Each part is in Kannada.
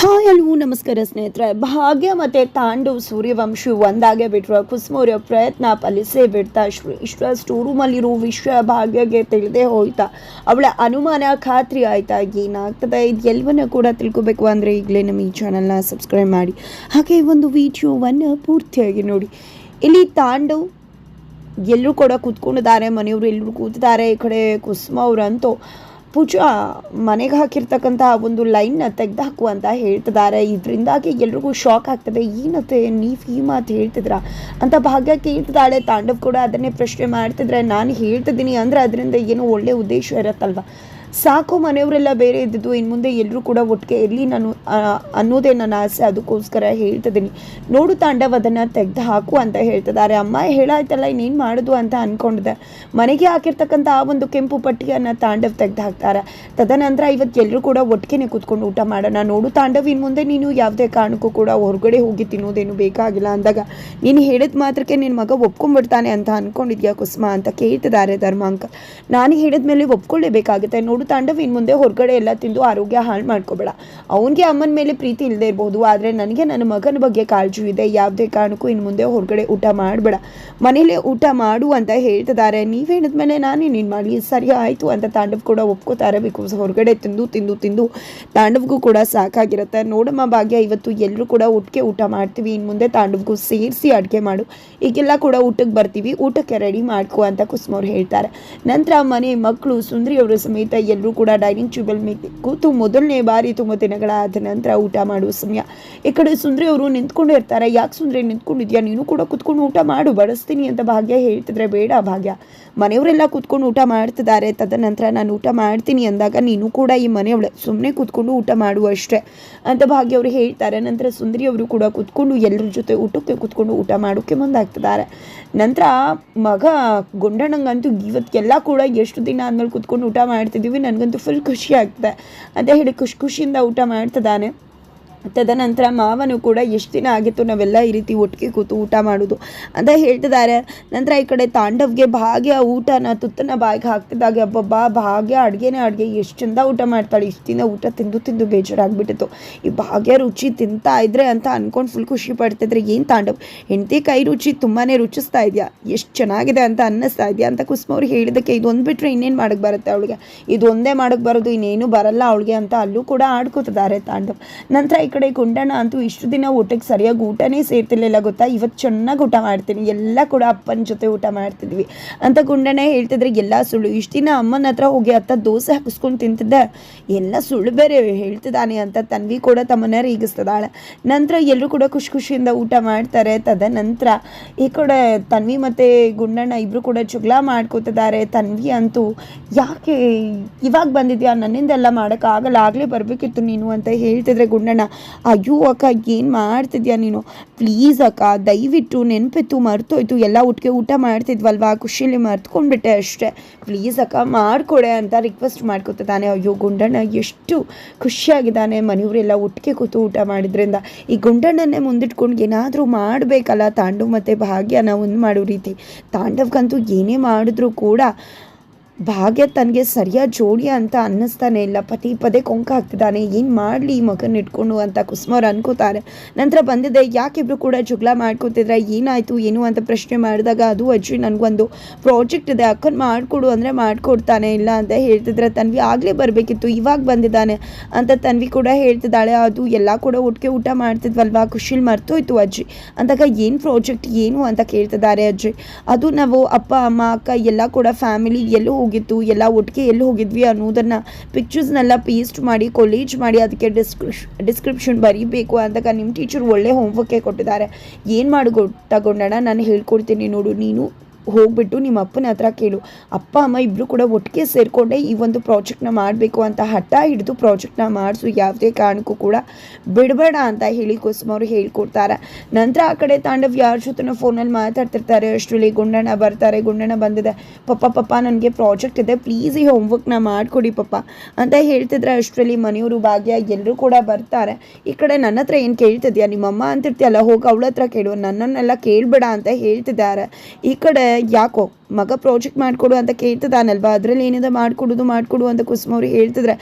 ಹಾಯ್ ಹಲೋ, ನಮಸ್ಕಾರ ಸ್ನೇಹಿತರೆ. ಭಾಗ್ಯ ಮತ್ತು ತಾಂಡು ಸೂರ್ಯವಂಶಿ ಒಂದಾಗೆ ಬಿಟ್ಟರು ಕುಸುಮೋರಿಯ ಪ್ರಯತ್ನ ಫಲಿಸೇ ಬಿಡ್ತಾ ಇಷ್ಟ ಸ್ಟೋರೂಮಲ್ಲಿರೋ ವಿಷಯ ಭಾಗ್ಯಗೆ ತಿಳಿದೇ ಹೋಯ್ತಾ. ಅವಳ ಅನುಮಾನ ಖಾತ್ರಿ ಆಯ್ತಾ. ಏನಾಗ್ತದೆ? ಇದು ಎಲ್ಲವನ್ನ ಕೂಡ ತಿಳ್ಕೊಬೇಕು ಅಂದರೆ ಈಗಲೇ ನಮ್ಮ ಈ ಚಾನಲ್ನ ಸಬ್ಸ್ಕ್ರೈಬ್ ಮಾಡಿ. ಹಾಗೆ ಒಂದು ವಿಡಿಯೋವನ್ನು ಪೂರ್ತಿಯಾಗಿ ನೋಡಿ. ಇಲ್ಲಿ ತಾಂಡು ಎಲ್ಲರೂ ಕೂಡ ಕೂತ್ಕೊಂಡಿದ್ದಾರೆ. ಮನೆಯವರು ಎಲ್ಲರೂ ಕೂತಿದ್ದಾರೆ. ಈ ಕಡೆ ಕುಸುಮ ಅವರಂತೂ ಪೂಜಾ ಮನೆಗೆ ಹಾಕಿರ್ತಕ್ಕಂಥ ಒಂದು ಲೈನ್ನ ತೆಗೆದು ಹಾಕು ಅಂತ ಹೇಳ್ತಿದ್ದಾರೆ. ಇದರಿಂದಾಗಿ ಎಲ್ರಿಗೂ ಶಾಕ್ ಆಗ್ತದೆ. ಏನತ್ತೆ ನೀವು ಈ ಮಾತು ಹೇಳ್ತಿದ್ರಾ? ಅಂತ ಭಾಗ್ಯ ಕೇಳ್ತಿದ್ದಾಳೆ. ತಾಂಡವ್ ಕೂಡ ಅದನ್ನೇ ಪ್ರಶ್ನೆ ಮಾಡ್ತಿದ್ರೆ, ನಾನು ಹೇಳ್ತಿದ್ದೀನಿ ಅಂದರೆ ಅದರಿಂದ ಏನೋ ಒಳ್ಳೆಯ ಉದ್ದೇಶ ಇರತ್ತಲ್ವ? ಸಾಕು ಮನೆಯವರೆಲ್ಲ ಬೇರೆ ಇದ್ದಿದ್ದು ಇನ್ನು ಮುಂದೆ ಎಲ್ಲರೂ ಕೂಡ ಒಟ್ಟಿಗೆ ಇರಲಿ, ನಾನು ಅನ್ನೋದೇ ನನ್ನ ಆಸೆ, ಅದಕ್ಕೋಸ್ಕರ ಹೇಳ್ತಿದ್ದೀನಿ. ನೋಡು ತಾಂಡವ್ ಅದನ್ನು ತೆಗೆದು ಹಾಕು ಅಂತ ಹೇಳ್ತಿದ್ದಾರೆ. ಅಮ್ಮ ಹೇಳಾಯ್ತಲ್ಲ, ಇನ್ನೇನು ಮಾಡೋದು ಅಂತ ಅಂದ್ಕೊಂಡಿದ್ದೆ ಮನೆಗೆ ಹಾಕಿರ್ತಕ್ಕಂಥ ಆ ಒಂದು ಕೆಂಪು ಪಟ್ಟಿಯನ್ನು ತಾಂಡವ್ ತೆಗೆದು ಹಾಕ್ತಾರೆ. ತದನಂತರ ಇವತ್ತು ಎಲ್ಲರೂ ಕೂಡ ಒಟ್ಟಿಗೆ ಕೂತ್ಕೊಂಡು ಊಟ ಮಾಡೋಣ. ನೋಡು ತಾಂಡವ್ ಇನ್ನು ಮುಂದೆ ನೀನು ಯಾವುದೇ ಕಾರಣಕ್ಕೂ ಕೂಡ ಹೊರಗಡೆ ಹೋಗಿ ತಿನ್ನೋದೇನು ಬೇಕಾಗಿಲ್ಲ ಅಂದಾಗ, ನೀನು ಹೇಳಿದ ಮಾತ್ರಕ್ಕೆ ನಿನ್ನ ಮಗ ಒಪ್ಕೊಂಡ್ಬಿಡ್ತಾನೆ ಅಂತ ಅಂದ್ಕೊಂಡಿದ್ಯಾ ಕುಸುಮ ಅಂತ ಕೇಳ್ತಿದ್ದಾರೆ ಧರ್ಮಾಂಕ. ನಾನು ಹೇಳಿದ ಮೇಲೆ ಒಪ್ಕೊಳ್ಳೇಬೇಕಾಗುತ್ತೆ. ನೋಡು ತಾಂಡವ್ ಇನ್ನು ಮುಂದೆ ಹೊರಗಡೆ ಎಲ್ಲ ತಿಂದು ಆರೋಗ್ಯ ಹಾಳು ಮಾಡ್ಕೋಬೇಡ. ಅವನಿಗೆ ಅಮ್ಮನ ಮೇಲೆ ಪ್ರೀತಿ ಇಲ್ಲದೆ ಇರಬಹುದು ಆದರೆ ನನಗೆ ನನ್ನ ಮಗನ ಬಗ್ಗೆ ಕಾಳಜಿ ಇದೆ, ಯಾವುದೇ ಕಾರಣಕ್ಕೂ ಇನ್ನು ಮುಂದೆ ಹೊರಗಡೆ ಊಟ ಮಾಡಬೇಡ. ಮನೇಲಿ ಊಟ ಮಾಡು ಅಂತ ಹೇಳ್ತಿದ್ದಾರೆ. ನೀವು ಹೇಳಿದ್ಮೇಲೆ ನಾನೇ ನೀನು ಮಾಡಿ ಸರಿ ಆಯಿತು ಅಂತ ತಾಂಡವ್ ಕೂಡ ಒಪ್ಕೋತಾರೆ. ಬಿಕಾಸ್ ಹೊರಗಡೆ ತಿಂದು ತಿಂದು ತಿಂದು ತಾಂಡವ್ಗೂ ಕೂಡ ಸಾಕಾಗಿರುತ್ತೆ. ನೋಡಮ್ಮ ಭಾಗ್ಯ, ಇವತ್ತು ಎಲ್ಲರೂ ಕೂಡ ಊಟಕ್ಕೆ ಊಟ ಮಾಡ್ತೀವಿ. ಇನ್ನು ಮುಂದೆ ತಾಂಡವ್ಗೂ ಸೇರಿಸಿ ಅಡುಗೆ ಮಾಡು. ಈಗೆಲ್ಲ ಕೂಡ ಊಟಕ್ಕೆ ಬರ್ತೀವಿ. ಊಟಕ್ಕೆ ರೆಡಿ ಮಾಡ್ಕೋ ಅಂತ ಕುಸುಮವ್ರು ಹೇಳ್ತಾರೆ. ನಂತರ ಮನೆ ಮಕ್ಕಳು ಸುಂದರಿ ಅವರ ಸಮೇತ ಎಲ್ಲರೂ ಕೂಡ ಡೈನಿಂಗ್ ಟೇಬಲ್ ಮೇಲೆ ಕೂತು ಮೊದಲನೇ ಬಾರಿ ತುಂಬ ದಿನಗಳಾದ ನಂತರ ಊಟ ಮಾಡುವ ಸಮಯ. ಈ ಕಡೆ ಸುಂದ್ರಿ ಅವರು ನಿಂತ್ಕೊಂಡಿರ್ತಾರೆ ಯಾಕೆ ಸುಂದ್ರಿ ನಿಂತ್ಕೊಂಡಿದ್ಯಾ? ನೀನು ಕೂಡ ಕುತ್ಕೊಂಡು ಊಟ ಮಾಡು, ಬಡಿಸ್ತೀನಿ ಅಂತ ಭಾಗ್ಯ ಹೇಳ್ತಿದ್ರೆ ಬೇಡ ಭಾಗ್ಯ. ಮನೆಯವರೆಲ್ಲ ಕೂತ್ಕೊಂಡು ಊಟ ಮಾಡ್ತಿದ್ದಾರೆ. ತದನಂತರ ನಾನು ಊಟ ಮಾಡ್ತೀನಿ ಅಂದಾಗ ನೀನು ಕೂಡ ಈ ಮನೆಯವಳೆ ಸುಮ್ಮನೆ ಕೂತ್ಕೊಂಡು ಊಟ ಮಾಡು ಅಷ್ಟೇ ಅಂತ ಭಾಗ್ಯ ಅವರು ಹೇಳ್ತಾರೆ. ನಂತರ ಸುಂದರಿ ಅವರು ಕೂಡ ಕೂತ್ಕೊಂಡು ಎಲ್ಲರ ಜೊತೆ ಊಟಕ್ಕೆ ಕೂತ್ಕೊಂಡು ಊಟ ಮಾಡೋಕ್ಕೆ ಮುಂದಾಗ್ತಿದ್ದಾರೆ. ನಂತರ ಮಗ ಗುಂಡಣ್ಣಂಗಂತೂ ಇವತ್ತೆಲ್ಲ ಕೂಡ ಎಷ್ಟು ದಿನ ಆದ್ಮೇಲೆ ಕೂತ್ಕೊಂಡು ಊಟ ಮಾಡ್ತಿದ್ದೀವಿ ನನಗಂತೂ ಫುಲ್ ಖುಷಿ ಆಗ್ತದೆ. ಅಂತ ಹೇಳಿ ಖುಷಿ ಖುಷಿಯಿಂದ ಊಟ ಮಾಡ್ತಿದ್ದಾನೆ. ತದನಂತರ ಮಾವನು ಕೂಡ ಎಷ್ಟು ದಿನ ಆಗಿತ್ತು ನಾವೆಲ್ಲ ಈ ರೀತಿ ಒಟ್ಟಿಗೆ ಕೂತು ಊಟ ಮಾಡೋದು. ಅಂತ ಹೇಳ್ತಿದ್ದಾರೆ ನಂತರ ಈ ಕಡೆ ತಾಂಡವ್ಗೆ ಭಾಗ್ಯ ಊಟನ ತುತ್ತನ ಬಾಯಿಗೆ ಹಾಕ್ತಿದ್ದಾಗ, ಅಬ್ಬಬ್ಬ, ಭಾಗ್ಯ ಅಡುಗೆನೇ ಅಡುಗೆ. ಎಷ್ಟು ಚಂದ ಊಟ ಮಾಡ್ತಾಳೆ. ಇಷ್ಟು ದಿನ ಊಟ ತಿಂದು ತಿಂದು ಬೇಜಾರಾಗ್ಬಿಟ್ಟಿತ್ತು. ಈ ಭಾಗ್ಯ ರುಚಿ ತಿಂತಾ ಇದ್ರೆ ಅಂತ ಅನ್ಕೊಂಡು ಫುಲ್ ಖುಷಿ ಪಡ್ತಿದ್ರೆ. ಏನು ತಾಂಡವ್? ಹೆಂಡತಿ ಕೈ ರುಚಿ ತುಂಬಾ ರುಚಿಸ್ತಾ ಇದೆಯಾ? ಎಷ್ಟು ಚೆನ್ನಾಗಿದೆ ಅಂತ ಅನ್ನಿಸ್ತಾ ಇದೆಯಾ? ಅಂತ ಕುಸುಮ ಹೇಳಿದಕ್ಕೆ ಇದೊಂದು ಬಿಟ್ಟರೆ ಇನ್ನೇನು ಮಾಡಕ್ಕೆ ಬರುತ್ತೆ ಅವಳಿಗೆ? ಇದೊಂದೇ ಮಾಡಕ್ಕೆ ಬರೋದು, ಇನ್ನೇನು ಬರಲ್ಲ ಅವಳಿಗೆ ಅಂತ ಅಲ್ಲೂ ಕೂಡ ಆಡ್ಕೋತಿದ್ದಾರೆ ತಾಂಡವ್. ನಂತರ ಈ ಕಡೆ ಗುಂಡಣ್ಣ ಅಂತೂ ಇಷ್ಟು ದಿನ ಊಟಕ್ಕೆ ಸರಿಯಾಗಿ ಊಟನೇ ಸೇರ್ತಿರ್ಲಿಲ್ಲ, ಗೊತ್ತಾ? ಇವತ್ತು ಚೆನ್ನಾಗಿ ಊಟ ಮಾಡ್ತೀನಿ. ಎಲ್ಲ ಕೂಡ ಅಪ್ಪನ ಜೊತೆ ಊಟ ಮಾಡ್ತಿದ್ವಿ. ಅಂತ ಗುಂಡಣ್ಣ ಹೇಳ್ತಿದ್ರೆ, ಎಲ್ಲ ಸುಳ್ಳು. ಇಷ್ಟು ದಿನ ಅಮ್ಮನ ಹತ್ರ ಹೋಗಿ ಅತ್ತ ದೋಸೆ ಹಾಕಿಸ್ಕೊಂಡು ತಿಂತಿದ್ದೆ? ಎಲ್ಲ ಸುಳ್ಳು ಬೇರೆ ಹೇಳ್ತಿದ್ದಾನೆ ಅಂತ ತನ್ವಿ ಕೂಡ ತಮ್ಮನ್ನ ರೀಗಿಸ್ತದಾಳೆ ನಂತರ ಎಲ್ಲರೂ ಕೂಡ ಖುಷಿ ಖುಷಿಯಿಂದ ಊಟ ಮಾಡ್ತಾರೆ. ತದನಂತರ ಈ ಕಡೆ ತನ್ವಿ ಮತ್ತು ಗುಂಡಣ್ಣ ಇಬ್ಬರು ಕೂಡ ಜಗಳ ಮಾಡ್ಕೋತಿದ್ದಾರೆ. ತನ್ವಿ ಅಂತೂ, ಯಾಕೆ ಇವಾಗ ಬಂದಿದ್ಯಾ? ನನ್ನಿಂದೆಲ್ಲ ಮಾಡೋಕ್ಕಾಗಲ್ಲ. ಆಗಲೇ ಬರಬೇಕಿತ್ತು ನೀನು ಅಂತ ಹೇಳ್ತಿದ್ರೆ ಗುಂಡಣ್ಣ. ಅಯ್ಯೋ ಅಕ್ಕ, ಏನು ಮಾಡ್ತಿದ್ಯಾ ನೀನು? ಪ್ಲೀಸ್ ಅಕ್ಕ, ದಯವಿಟ್ಟು ನೆನಪಿತ್ತು, ಮರ್ತೋಯ್ತು, ಎಲ್ಲ ಒಟ್ಟಿಗೆ ಊಟ ಮಾಡ್ತಿದ್ವಲ್ವಾ? ಖುಷಿಯಲ್ಲಿ ಮರ್ತ್ಕೊಂಡ್ಬಿಟ್ಟೆ ಅಷ್ಟೇ. ಪ್ಲೀಸ್ ಅಕ್ಕ, ಮಾಡಿಕೊಡೆ ಅಂತ ರಿಕ್ವೆಸ್ಟ್ ಮಾಡ್ಕೊತಿದ್ದಾನೆ. ಅಯ್ಯೋ, ಗುಂಡಣ್ಣ ಎಷ್ಟು ಖುಷಿಯಾಗಿದ್ದಾನೆ. ಮನೆಯವರೆಲ್ಲ ಒಟ್ಟಿಗೆ ಕೂತು ಊಟ ಮಾಡಿದ್ರಿಂದ. ಈ ಗುಂಡಣ್ಣನ್ನೇ ಮುಂದಿಟ್ಕೊಂಡು ಏನಾದರೂ ಮಾಡಬೇಕಲ್ಲ ತಾಂಡವ್ ಮತ್ತು ಭಾಗ್ಯನ ಒಂದು ಮಾಡೋ ರೀತಿ. ತಾಂಡವ್ಗಂತೂ ಏನೇ ಮಾಡಿದ್ರೂ ಕೂಡ ಭಾಗ್ಯ ತನಗೆ ಸರಿಯಾದ ಜೋಡಿ ಅಂತ ಅನ್ನಿಸ್ತಾನೆ. ಇಲ್ಲ, ಪತಿ ಪದೇ ಕೊಂಕ ಹಾಕ್ತಿದ್ದಾನೆ. ಏನು ಮಾಡಲಿ ಈ ಮಗನ ಇಟ್ಕೊಂಡು ಅಂತ ಕುಸುಮವ್ರು ಅನ್ಕೋತಾರೆ. ನಂತರ ಬಂದಿದೆ. ಯಾಕಿಬ್ರು ಕೂಡ ಜಗಳ ಮಾಡ್ಕೊತಿದ್ರೆ ಏನಾಯಿತು, ಏನು ಅಂತ ಪ್ರಶ್ನೆ ಮಾಡಿದಾಗ ಅದು ಅಜ್ಜಿ ನನಗೊಂದು ಪ್ರಾಜೆಕ್ಟ್ ಇದೆ. ಅಕ್ಕನ ಮಾಡಿಕೊಡು ಅಂದರೆ ಮಾಡಿಕೊಡ್ತಾನೆ. ಇಲ್ಲ ಅಂತ ಹೇಳ್ತಿದ್ರೆ ತನ್ವಿ ಆಗಲೇ ಬರಬೇಕಿತ್ತು. ಇವಾಗ ಬಂದಿದ್ದಾನೆ ಅಂತ ತನ್ವಿ ಕೂಡ ಹೇಳ್ತಿದ್ದಾಳೆ. ಅದು ಎಲ್ಲ ಕೂಡ ಒಟ್ಟಿಗೆ ಊಟ ಮಾಡ್ತಿದ್ವಲ್ವಾ? ಖುಷಿಲಿ ಮರ್ತೋಯ್ತು ಅಜ್ಜಿ. ಅಂದಾಗ ಏನು ಪ್ರಾಜೆಕ್ಟ್ ಏನು ಅಂತ ಕೇಳ್ತಿದ್ದಾರೆ ಅಜ್ಜಿ. ಅದು ನಾವು ಅಪ್ಪ, ಅಮ್ಮ, ಅಕ್ಕ ಎಲ್ಲ ಕೂಡ ಫ್ಯಾಮಿಲಿ ಎಲ್ಲೂ ಹೋಗಿತ್ತು ಎಲ್ಲ ಒಟ್ಟಿಗೆ ಎಲ್ಲಿ ಹೋಗಿದ್ವಿ ಅನ್ನೋದನ್ನು ಪಿಕ್ಚರ್ಸ್ನೆಲ್ಲ ಪೇಸ್ಟ್ ಮಾಡಿ ಕೊಲೇಜ್ ಮಾಡಿ, ಅದಕ್ಕೆ ಡಿಸ್ಕ್ರಿಪ್ ಡಿಸ್ಕ್ರಿಪ್ಷನ್ ಬರೀಬೇಕು ಅಂದಾಗ ನಿಮ್ಮ ಟೀಚರ್ ಒಳ್ಳೆ ಹೋಮ್ವರ್ಕೇ ಕೊಟ್ಟಿದ್ದಾರೆ. ಏನು ಮಾಡಿ ತಗೊಂಡಣ ನಾನು ಹೇಳ್ಕೊಡ್ತೀನಿ ನೋಡು, ನೀನು ಹೋಗ್ಬಿಟ್ಟು ನಿಮ್ಮ ಅಪ್ಪನ ಹತ್ರ ಕೇಳು. ಅಪ್ಪ, ಅಮ್ಮ ಇಬ್ಬರು ಕೂಡ ಒಟ್ಟಿಗೆ ಸೇರಿಕೊಂಡೆ ಈ ಒಂದು ಪ್ರಾಜೆಕ್ಟ್ನ ಮಾಡಬೇಕು ಅಂತ ಹಠ ಹಿಡಿದು ಪ್ರಾಜೆಕ್ಟ್ನ ಮಾಡಿಸು, ಯಾವುದೇ ಕಾರಣಕ್ಕೂ ಕೂಡ ಬಿಡಬೇಡ ಅಂತ ಹೇಳಿ ಕುಸುಮ ಅವರು ಹೇಳ್ಕೊಡ್ತಾರೆ. ನಂತರ ಆ ಕಡೆ ತಾಂಡವ್ ಯಾರ ಜೊತೆ ಫೋನಲ್ಲಿ ಮಾತಾಡ್ತಿರ್ತಾರೆ. ಅಷ್ಟರಲ್ಲಿ ಗುಂಡಣ್ಣ ಬರ್ತಾರೆ. ಗುಂಡಣ್ಣ ಬಂದಿದೆ. ಪಪ್ಪ ಪಪ್ಪ, ನನಗೆ ಪ್ರಾಜೆಕ್ಟ್ ಇದೆ. ಪ್ಲೀಸ್ ಈ ಹೋಮ್ವರ್ಕ್ನ ಮಾಡಿಕೊಡಿ ಪಪ್ಪ ಅಂತ ಹೇಳ್ತಿದ್ರೆ ಅಷ್ಟರಲ್ಲಿ ಮನೆಯವರು ಭಾಗ್ಯ ಎಲ್ಲರೂ ಕೂಡ ಬರ್ತಾರೆ. ಈ ಕಡೆ ನನ್ನ ಹತ್ರ ಏನು ಕೇಳ್ತಿದ್ಯಾ? ನಿಮ್ಮಮ್ಮ ಅಂತಿರ್ತೀಯಲ್ಲ, ಹೋಗಿ ಅವಳ ಹತ್ರ ಕೇಳು. ನನ್ನನ್ನೆಲ್ಲ ಕೇಳಬೇಡ ಅಂತ ಹೇಳ್ತಿದ್ದಾರೆ. ಈ ಕಡೆ ಯಾಕೋ ಮಗ ಪ್ರಾಜೆಕ್ಟ್ ಮಾಡಿಕೊಡು ಅಂತ ಕೇಳ್ತದಾನಲ್ವ ಅದರಲ್ಲಿ ಏನಿದೆ ಮಾಡಿಕೊಡೋದು, ಮಾಡಿಕೊಡು ಅಂತ ಕುಸುಮ ಹೇಳ್ತಿದ್ರೆ,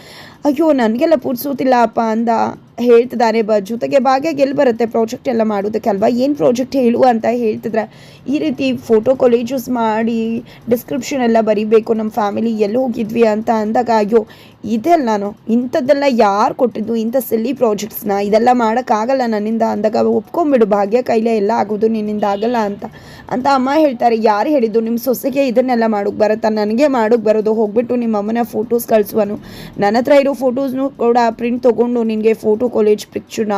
ಅಯ್ಯೋ, ನನಗೆಲ್ಲ ಪುರ್ಸೋತಿಲ್ಲ ಅಪ್ಪ ಅಂದ. ಹೇಳ್ತಿದ್ದಾನೆ ಬ ಜೊತೆಗೆ ಭಾಗ್ಯಗೆ ಎಲ್ಲಿ ಬರುತ್ತೆ? ಪ್ರಾಜೆಕ್ಟ್ ಎಲ್ಲ ಮಾಡೋದಕ್ಕೆ ಅಲ್ವಾ? ಏನು ಪ್ರಾಜೆಕ್ಟ್ ಹೇಳು ಅಂತ ಹೇಳ್ತಿದ್ರೆ, ಈ ರೀತಿ ಫೋಟೋ ಕೊಲೇಜಸ್ ಮಾಡಿ ಡಿಸ್ಕ್ರಿಪ್ಷನ್ ಎಲ್ಲ ಬರೀಬೇಕು ನಮ್ಮ ಫ್ಯಾಮಿಲಿ ಎಲ್ಲಿ ಹೋಗಿದ್ವಿ ಅಂತ ಅಂದಾಗ, ಅಯ್ಯೋ, ಇದೆಲ್ಲ ನಾನು, ಇಂಥದ್ದೆಲ್ಲ ಯಾರು ಕೊಟ್ಟಿದ್ದು? ಇಂಥ ಸಿಲ್ಲಿ ಪ್ರಾಜೆಕ್ಟ್ಸ್ನ ಇದೆಲ್ಲ ಮಾಡೋಕ್ಕಾಗಲ್ಲ ನನ್ನಿಂದ ಅಂದಾಗ ಒಪ್ಕೊಂಬಿಡು ಭಾಗ್ಯ ಕೈಲೇ ಎಲ್ಲ ಆಗೋದು ನಿನ್ನಿಂದ ಆಗಲ್ಲ ಅಂತ. ಅಂತ ಅಮ್ಮ ಹೇಳ್ತಾರೆ, ಯಾರು ಹೇಳಿದ್ದು? ನಿಮ್ಮ ಸೊಸೆಗೆ ಇದನ್ನೆಲ್ಲ ಮಾಡೋಕ್ಕೆ ಬರುತ್ತಾ? ನನಗೆ ಮಾಡೋಕ್ಕೆ ಬರೋದು? ಹೋಗ್ಬಿಟ್ಟು ನಿಮ್ಮ ಅಮ್ಮನ ಫೋಟೋಸ್ ಕಳಿಸುವನು. ನನ್ನ ಹತ್ರ ಇರೋ ಫೋಟೋಸ್ನು ಕೂಡ ಪ್ರಿಂಟ್ ತೊಗೊಂಡು ನಿನಗೆ ಫೋಟೋ ಕಾಲೇಜ್ ಪಿಕ್ಚರ್ನ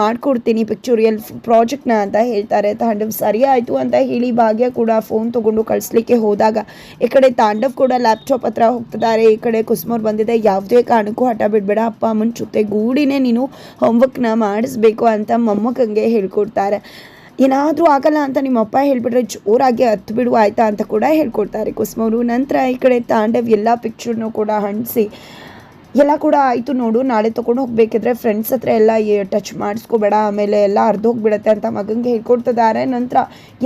ಮಾಡಿಕೊಡ್ತೀನಿ ಪಿಕ್ಚೋರಿಯಲ್ ಪ್ರಾಜೆಕ್ಟ್ನ ಅಂತ ಹೇಳ್ತಾರೆ. ತಾಂಡವ್ ಸರಿ ಆಯಿತು ಅಂತ ಹೇಳಿ ಭಾಗ್ಯ ಕೂಡ ಫೋನ್ ತೊಗೊಂಡು ಕಳಿಸ್ಲಿಕ್ಕೆ ಹೋದಾಗ, ಈ ಕಡೆ ತಾಂಡವ್ ಕೂಡ ಲ್ಯಾಪ್ಟಾಪ್ ಹತ್ರ ಹೋಗ್ತಿದ್ದಾರೆ. ಈ ಕಡೆ ಕುಸ್ಮೋರ್ ಬಂದಿದೆ. ಯಾವುದೇ ಕಾರಣಕ್ಕೂ ಹಠ ಬಿಡಬೇಡ. ಅಪ್ಪ, ಅಮ್ಮನ ಜೊತೆ ಗೂಡಿನೇ ನೀನು ಹೋಮ್ವರ್ಕ್ನ ಮಾಡಿಸ್ಬೇಕು ಅಂತ ಮೊಮ್ಮಕ್ಕಂಗೆ ಹೇಳ್ಕೊಡ್ತಾರೆ. ಏನಾದರೂ ಆಗಲ್ಲ ಅಂತ ನಿಮ್ಮ ಅಪ್ಪ ಹೇಳ್ಬಿಟ್ರೆ ಜೋರಾಗಿ ಹತ್ತು ಬಿಡು, ಆಯಿತಾ ಅಂತ ಕೂಡ ಹೇಳ್ಕೊಡ್ತಾರೆ ಕುಸ್ಮವರು. ನಂತರ ಈ ಕಡೆ ತಾಂಡವ್ ಎಲ್ಲ ಪಿಕ್ಚರ್ನೂ ಕೂಡ ಹಂಚಿಸಿ ಎಲ್ಲ ಕೂಡ ಆಯಿತು ನೋಡು. ನಾಳೆ ತೊಗೊಂಡು ಹೋಗಬೇಕಿದ್ರೆ ಫ್ರೆಂಡ್ಸ್ ಹತ್ರ ಎಲ್ಲ ಟಚ್ ಮಾಡಿಸ್ಕೋಬೇಡ. ಆಮೇಲೆ ಎಲ್ಲ ಅರ್ಧ ಹೋಗ್ಬಿಡತ್ತೆ ಅಂತ ಮಗನಿಗೆ ಹೇಳ್ಕೊಡ್ತಿದ್ದಾರೆ ನಂತರ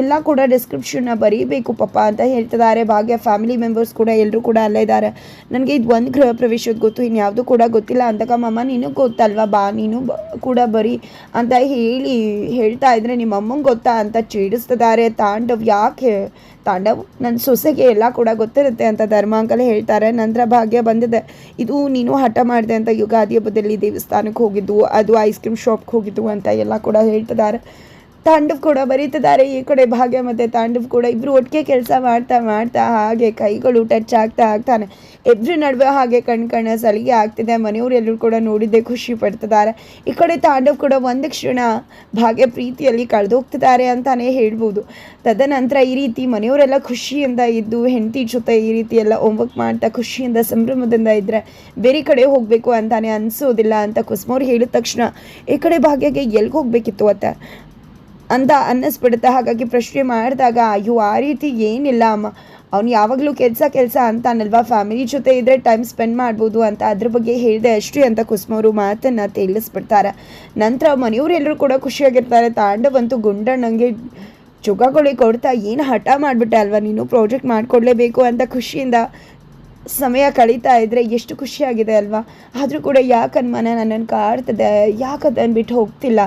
ಎಲ್ಲ ಕೂಡ ಡಿಸ್ಕ್ರಿಪ್ಷನ್ನ ಬರೀಬೇಕು ಪಪ್ಪ ಅಂತ ಹೇಳ್ತಿದ್ದಾರೆ ಭಾಗ್ಯ ಫ್ಯಾಮಿಲಿ ಮೆಂಬರ್ಸ್ ಕೂಡ ಎಲ್ಲರೂ ಕೂಡ ಅಲ್ಲೇ ಇದ್ದಾರೆ ನನಗೆ ಇದು ಒಂದು ಗೃಹ ಪ್ರವೇಶದ ಗೊತ್ತು ಇನ್ಯಾವುದು ಕೂಡ ಗೊತ್ತಿಲ್ಲ. ಅಂದಾಗ ಮಮ್ಮ ನೀನು ಗೊತ್ತಲ್ವಾ? ಬಾ, ನೀನು ಕೂಡ ಬರಿ ಅಂತ ಹೇಳಿ ಹೇಳ್ತಾ ಇದ್ರೆ ನಿಮ್ಮ ಅಮ್ಮಂಗೆ ಗೊತ್ತಾ ಅಂತ ಚೇಡಿಸ್ತಿದ್ದಾರೆ ತಾಂಡವ್. ಯಾಕೆ ತಾಂಡವ್. ನನ್ನ ಸೊಸೆಗೆ ಎಲ್ಲ ಕೂಡ ಗೊತ್ತಿರುತ್ತೆ ಅಂತ ಧರ್ಮಾಂಕಲ್ ಹೇಳ್ತಾರೆ. ನಂತರ ಭಾಗ್ಯ ಬಂದಿದೆ. ಇದು ನೀನು ಹಠ ಮಾಡಿದೆ ಅಂತ ಯುಗಾದಿ ಹಬ್ಬದಲ್ಲಿ ದೇವಸ್ಥಾನಕ್ಕೆ ಹೋಗಿದ್ದು, ಅದು ಐಸ್ ಕ್ರೀಮ್ ಶಾಪ್ಗೆ ಹೋಗಿದ್ದು ಅಂತ ಎಲ್ಲ ಕೂಡ ಹೇಳ್ತಿದ್ದಾರೆ. ತಾಂಡವ್ ಕೂಡ ಬರೀತಿದ್ದಾರೆ, ಈ ಕಡೆ ಭಾಗ್ಯ ಮತ್ತು ತಾಂಡವ್ ಕೂಡ. ಇಬ್ಬರು ಒಟ್ಟಿಗೆ ಕೆಲಸ ಮಾಡ್ತಾ ಮಾಡ್ತಾ ಹಾಗೆ ಕೈಗಳು ಟಚ್ ಆಗ್ತಾ ಆಗ್ತಾನೆ. ಇಬ್ಬರ ನಡುವೆ ಹಾಗೆ ಕಣ್ ಕಣ್ಣ ಸಲಿಗೆ ಆಗ್ತಿದೆ ಮನೆಯವರೆಲ್ಲರೂ ಕೂಡ ನೋಡಿದ್ದೆ ಖುಷಿ ಪಡ್ತಿದ್ದಾರೆ. ಈ ಕಡೆ ತಾಂಡವ್ ಕೂಡ ಒಂದು ಕ್ಷಣ ಭಾಗ್ಯ ಪ್ರೀತಿಯಲ್ಲಿ ಕಳೆದೋಗ್ತಿದ್ದಾರೆ ಅಂತಾನೆ ಹೇಳ್ಬೋದು. ತದನಂತರ ಈ ರೀತಿ ಮನೆಯವರೆಲ್ಲ ಖುಷಿಯಿಂದ ಇದ್ದು, ಹೆಂಡತಿ ಜೊತೆ ಈ ರೀತಿ ಎಲ್ಲ ಹೋಮ್ವರ್ಕ್ ಮಾಡ್ತಾ ಖುಷಿಯಿಂದ ಸಂಭ್ರಮದಿಂದ ಇದ್ದರೆ ಬೇರೆ ಕಡೆ ಹೋಗಬೇಕು ಅಂತಾನೆ ಅನಿಸೋದಿಲ್ಲ ಅಂತ ಕುಸ್ಮವ್ರು ಹೇಳಿದ ತಕ್ಷಣ, ಈ ಕಡೆ ಭಾಗ್ಯಗೆ ಎಲ್ಲಿಗೆ ಹೋಗಬೇಕಿತ್ತು ಅತ್ತ? ಅಂತ ಅನ್ನಿಸ್ಬಿಡುತ್ತೆ. ಹಾಗಾಗಿ ಪ್ರಶ್ನೆ ಮಾಡಿದಾಗ, ಅಯ್ಯೋ, ಆ ರೀತಿ ಏನಿಲ್ಲ ಅಮ್ಮ. ಅವ್ನು ಯಾವಾಗಲೂ ಕೆಲಸ ಕೆಲಸ ಅಂತಾನಲ್ವಾ ಫ್ಯಾಮಿಲಿ ಜೊತೆ ಇದ್ದರೆ ಟೈಮ್ ಸ್ಪೆಂಡ್ ಮಾಡ್ಬೋದು ಅಂತ ಅದ್ರ ಬಗ್ಗೆ ಹೇಳಿದೆ ಅಷ್ಟೇ ಅಂತ ಕುಸುಮವರು ಮಾತನ್ನು ತಿಳಿಸ್ಬಿಡ್ತಾರೆ. ನಂತರ ಮನೆಯವರೆಲ್ಲರೂ ಕೂಡ ಖುಷಿಯಾಗಿರ್ತಾರೆ. ತಾಂಡವಂತೂ ಗುಂಡಣ್ಣಂಗೆ ಜುಗಗಳಿಗೆ ಕೊಡ್ತಾ ಏನು ಹಠ ಮಾಡಿಬಿಟ್ಟೆ ಅಲ್ವಾ? ನೀನು ಪ್ರಾಜೆಕ್ಟ್ ಮಾಡಿಕೊಡ್ಲೇಬೇಕು ಅಂತ ಖುಷಿಯಿಂದ ಸಮಯ ಕಳೀತಾ ಇದ್ದರೆ ಎಷ್ಟು ಖುಷಿಯಾಗಿದೆ ಅಲ್ವಾ? ಆದರೂ ಕೂಡ ಯಾಕೆ ಅನುಮಾನ ನನ್ನನ್ನು ಕಾಡ್ತದೆ? ಯಾಕೆ ಅದನ್ನು ಬಿಟ್ಟು ಹೋಗ್ತಿಲ್ಲ?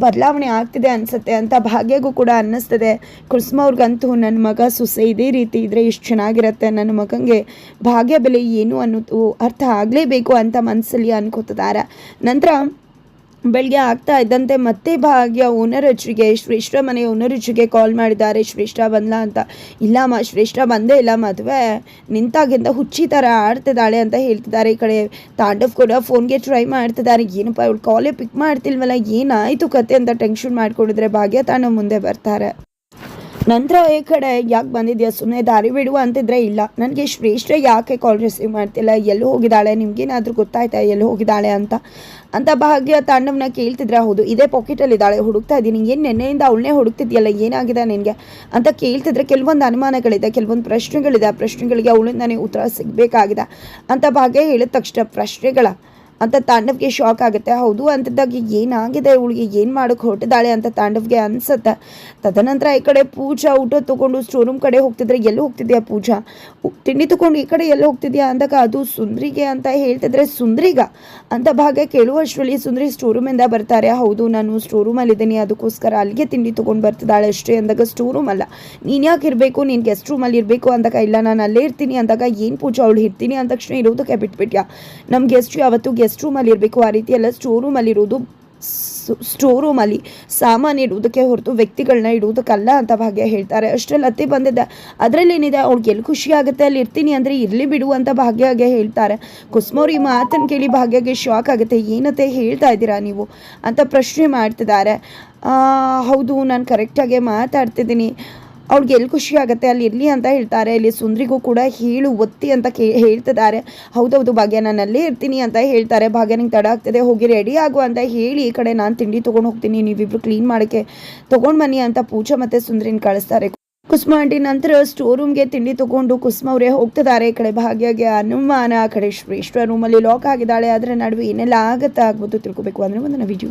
ಬದಲಾವಣೆ ಆಗ್ತಿದೆ ಅನಿಸುತ್ತೆ ಅಂತ ಭಾಗ್ಯಗೂ ಕೂಡ ಅನ್ನಿಸ್ತದೆ. ಕುಸ್ಮವ್ರಿಗಂತೂ ನನ್ನ ಮಗ ಸೊಸೆ ಇದೇ ರೀತಿ ಇದ್ದರೆ ಇಷ್ಟು ಚೆನ್ನಾಗಿರುತ್ತೆ. ನನ್ನ ಮಗನಿಗೆ ಭಾಗ್ಯ ಬೆಲೆ ಏನು ಅನ್ನೋದು ಅರ್ಥ ಆಗಲೇಬೇಕು ಅಂತ ಮನಸ್ಸಲ್ಲಿ ಅನ್ಕೋತಿದ್ದಾರೆ ನಂತರ ಬೆಳಗ್ಗೆ ಆಗ್ತಾ ಇದ್ದಂತೆ ಮತ್ತೆ ಭಾಗ್ಯ ಓನರಜ್ಜಿಗೆ ಶ್ರೇಷ್ಠ ಮನೆ ಓನರಜ್ಜಿಗೆ ಕಾಲ್ ಮಾಡಿದ್ದಾರೆ. ಶ್ರೇಷ್ಠ ಬಂದ್ಲಾ ಅಂತ. ಇಲ್ಲಮ್ಮ ಶ್ರೇಷ್ಠ ಬಂದೇ ಇಲ್ಲ, ಮದುವೆ ನಿಂತಾಗಿಂದ ಹುಚ್ಚಿ ಥರ ಆಡ್ತಿದ್ದಾಳೆ ಅಂತ ಹೇಳ್ತಿದ್ದಾರೆ ಈ ಕಡೆ. ತಾಂಡವ್ ಕೂಡ ಫೋನ್ಗೆ ಟ್ರೈ ಮಾಡ್ತಿದ್ದಾರೆ. ಏನಪ್ಪ ಇವಳು ಕಾಲೇ ಪಿಕ್ ಮಾಡ್ತಿಲ್ವಲ್ಲ, ಏನಾಯಿತು ಕತೆ ಅಂತ ಟೆನ್ಷನ್ ಮಾಡಿಕೊಂಡಿದ್ರೆ ಭಾಗ್ಯ ತಾಂಡವ್ ಮುಂದೆ ಬರ್ತಾರೆ. ನಂತರ ಈ ಕಡೆ ಯಾಕೆ ಬಂದಿದ್ಯಾ ಸುಮ್ಮನೆ ದಾರಿ ಬಿಡುವ ಅಂತಿದ್ರೆ ಇಲ್ಲ. ನನಗೆ ಶ್ರೇಷ್ಠ ಯಾಕೆ ಕಾಲ್ ರಿಸೀವ್ ಮಾಡ್ತಿಲ್ಲ? ಎಲ್ಲಿ ಹೋಗಿದ್ದಾಳೆ? ನಿಮ್ಗೇನಾದರೂ ಗೊತ್ತಾಯ್ತಾ ಎಲ್ಲಿ ಹೋಗಿದ್ದಾಳೆ ಅಂತ? ಅಂತ ಭಾಗ್ಯ ತಾಂಡವ್ನ ಕೇಳ್ತಿದ್ರೆ, ಹೌದು, ಇದೇ ಪಾಕೆಟಲ್ಲಿ ಇದ್ದಾಳೆ ಹುಡುಕ್ತಾ ಇದ್ದೀನಿ, ಏನು ನೆನ್ನೆಯಿಂದ ಅವಳನ್ನೇ ಹುಡುಕ್ತಿದ್ಯಲ್ಲ, ಏನಾಗಿದೆ ನಿನಗೆ? ಅಂತ ಕೇಳ್ತಿದ್ರೆ ಕೆಲವೊಂದು ಅನುಮಾನಗಳಿದೆ, ಕೆಲವೊಂದು ಪ್ರಶ್ನೆಗಳಿದೆ, ಆ ಪ್ರಶ್ನೆಗಳಿಗೆ ಅವಳಿಂದನೇ ಉತ್ತರ ಸಿಗಬೇಕಾಗಿದೆ ಅಂತ ಭಾಗ್ಯ ಹೇಳಿದ ತಕ್ಷಣ, ಪ್ರಶ್ನೆಗಳ ಅಂತ ತಾಂಡವ್ಗೆ ಶಾಕ್ ಆಗುತ್ತೆ. ಹೌದು ಅಂತದಾಗ ಏನಾಗಿದೆ? ಇವಳಿಗೆ ಏನು ಮಾಡೋಕ್ಕೆ ಹೊರಟಿದ್ದಾಳೆ ಅಂತ ತಾಂಡವ್ಗೆ ಅನ್ಸುತ್ತೆ. ತದನಂತರ ಈ ಕಡೆ ಪೂಜಾ ಊಟ ತೊಗೊಂಡು ಸ್ಟೋರ್ ರೂಮ್ ಕಡೆ ಹೋಗ್ತಿದ್ರೆ ಎಲ್ಲಿ ಹೋಗ್ತಿದ್ಯಾ ಪೂಜಾ? ತಿಂಡಿ ತೊಗೊಂಡು ಈ ಕಡೆ ಎಲ್ಲಿ ಹೋಗ್ತಿದ್ಯಾ ಅಂದಾಗ ಅದು ಸುಂದ್ರಿಗೆ ಅಂತ ಹೇಳ್ತಿದ್ರೆ ಸುಂದ್ರಿಗ ಅಂತ ಭಾಗ ಕೇಳುವಷ್ಟರಲ್ಲಿ ಸುಂದ್ರಿ ಸ್ಟೋರ್ ರೂಮಿಂದ ಬರ್ತಾರೆ. ಹೌದು, ನಾನು ಸ್ಟೋರ್ ರೂಮಲ್ಲಿ ಇದ್ದೀನಿ ಅದಕ್ಕೋಸ್ಕರ ಅಲ್ಲಿಗೆ ತಿಂಡಿ ತೊಗೊಂಡು ಬರ್ತಿದ್ದಾಳೆ ಅಷ್ಟೇ ಅಂದಾಗ ಸ್ಟೋರ್ ರೂಮ್ ಅಲ್ಲ. ನೀನು ಯಾಕೆ ಇರಬೇಕು? ನೀನು ಗೆಸ್ಟ್ ರೂಮಲ್ಲಿ ಇರಬೇಕು ಅಂದಾಗ ಇಲ್ಲ, ನಾನು ಅಲ್ಲೇ ಇರ್ತೀನಿ ಅಂದಾಗ ಏನು ಪೂಜಾ? ಅವಳು ಇರ್ತೀನಿ ಅಂದ ತಕ್ಷಣ ಇರೋದಕ್ಕೆ ಬಿಟ್ಬಿಟ್ಯಾ? ನಮ್ಮ ಗೆಸ್ಟ್ ಯಾವತ್ತು ಗೆಸ್ಟ್ ರೂಮಲ್ಲಿ ಇರಬೇಕು ಆ ರೀತಿ ಎಲ್ಲ ಸ್ಟೋರ್ ಅಲ್ಲಿ ಇರೋದು ಸ್ಟೋರ್ ರೂಮಲ್ಲಿ ಸಾಮಾನು ಇಡುವುದಕ್ಕೆ ಹೊರತು ವ್ಯಕ್ತಿಗಳನ್ನ ಇಡುವುದಕ್ಕಲ್ಲ ಅಂತ ಭಾಗ್ಯ ಹೇಳ್ತಾರೆ. ಅಷ್ಟರಲ್ಲಿ ಅತ್ತೆ ಬಂದಿದ್ದೆ, ಅದರಲ್ಲೇನಿದೆ? ಅವ್ಳಿಗೆ ಎಲ್ಲಿ ಖುಷಿ ಆಗುತ್ತೆ? ಅಲ್ಲಿ ಇರ್ತೀನಿ ಅಂದರೆ ಇರಲಿ ಬಿಡು ಅಂತ ಭಾಗ್ಯಗೆ ಹೇಳ್ತಾರೆ. ಕುಸ್ಮೋರಿ ಮಾತನ್ನು ಕೇಳಿ ಭಾಗ್ಯಗೆ ಶಾಕ್ ಆಗುತ್ತೆ. ಏನತ್ತೆ ಹೇಳ್ತಾ ಇದ್ದೀರಾ ನೀವು? ಅಂತ ಪ್ರಶ್ನೆ ಮಾಡ್ತಿದ್ದಾರೆ. ಹೌದು, ನಾನು ಕರೆಕ್ಟಾಗೆ ಮಾತಾಡ್ತಿದ್ದೀನಿ. ಅವ್ಳಿಗೆ ಎಲ್ಲಿ ಖುಷಿ ಆಗುತ್ತೆ, ಅಲ್ಲಿ ಇರಲಿ ಅಂತ ಹೇಳ್ತಾರೆ, ಇಲ್ಲಿ ಸುಂದ್ರಿಗೂ ಕೂಡ ಹೇಳು, ಒತ್ತಿ ಅಂತ ಕೇ, ಹೇಳ್ತಿದ್ದಾರೆ. ಹೌದೌದು ಭಾಗ್ಯ, ನಾನು ಇರ್ತೀನಿ ಅಂತ ಹೇಳ್ತಾರೆ. ಭಾಗ್ಯ, ನಿಂಗೆ ತಡ ಆಗ್ತದೆ, ಹೋಗಿ ರೆಡಿ ಆಗು ಅಂತ ಹೇಳಿ ಈ ಕಡೆ ನಾನು ತಿಂಡಿ ತೊಗೊಂಡು ಹೋಗ್ತೀನಿ, ನೀವಿಬ್ರು ಕ್ಲೀನ್ ಮಾಡೋಕ್ಕೆ ತೊಗೊಂಡು ಬನ್ನಿ ಅಂತ ಪೂಜಾ ಮತ್ತು ಸುಂದ್ರಿನ ಕಳಿಸ್ತಾರೆ. ಕುಸುಮ ಆಂಟಿ ನಂತರ ಸ್ಟೋರ್ ರೂಮ್ಗೆ ತಿಂಡಿ ತಗೊಂಡು ಕುಸುಮ ಅವರೇ ಹೋಗ್ತಿದ್ದಾರೆ. ಈ ಕಡೆ ಭಾಗ್ಯಗೆ ಅನುಮಾನ ಆ ಕಡೆ ಶ್ರೇಷ್ಠ ರೂಮಲ್ಲಿ ಲಾಕ್ ಆಗಿದ್ದಾಳೆ. ಅದರ ನಡುವೆ ಏನೆಲ್ಲ ಆಗುತ್ತೆ ಆಗ್ಬೋದು ತಿಳ್ಕೊಬೇಕು ಅಂದರೆ ಒಂದು ವಿಡಿಯೋ